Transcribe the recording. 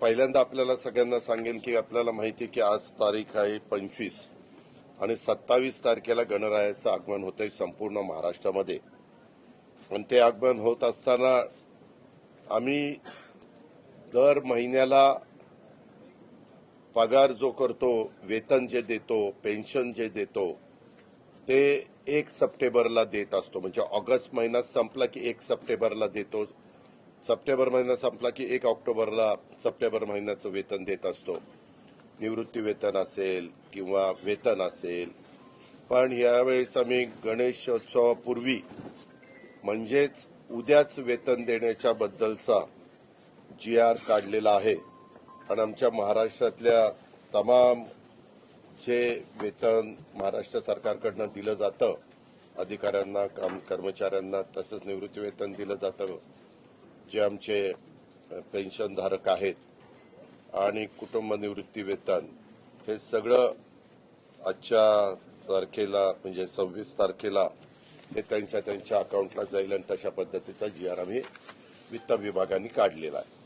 पहिल्यांदा आपल्याला सगळ्यांना सांगेन की आपल्याला माहिती की आज तारीख आहे पंचवीस आणि सत्तावीस तारखेला गणरायाचं आगमन होतंय संपूर्ण महाराष्ट्रामध्ये. आणि ते आगमन होत असताना आम्ही दर महिन्याला पगार जो करतो वेतन जे देतो पेन्शन जे देतो ते एक सप्टेंबरला देत असतो. म्हणजे ऑगस्ट महिना संपला की एक सप्टेंबरला देतो. सप्टेंबर महिना संपला की एक ऑक्टोबरला सप्टेंबर महिन्याचं वेतन देत असतो. निवृत्ती वेतन असेल किंवा वेतन असेल. पण यावेळेस आम्ही गणेशोत्सवापूर्वी म्हणजेच उद्याच वेतन देण्याच्या बद्दलचा जी आर काढलेला आहे. आणि आमच्या महाराष्ट्रातल्या तमाम जे वेतन महाराष्ट्र सरकारकडनं दिलं जातं अधिकाऱ्यांना काम कर्मचाऱ्यांना तसंच निवृत्ती वेतन दिलं जातं जे आमचे पेन्शनधारक आहेत आणि कुटुंब निवृत्ती वेतन हे सगळं आजच्या तारखेला म्हणजे सव्वीस तारखेला हे त्यांच्या त्यांच्या अकाउंटला जाईल आणि तशा पद्धतीचा जी आर आम्ही वित्त विभागाने काढलेला आहे.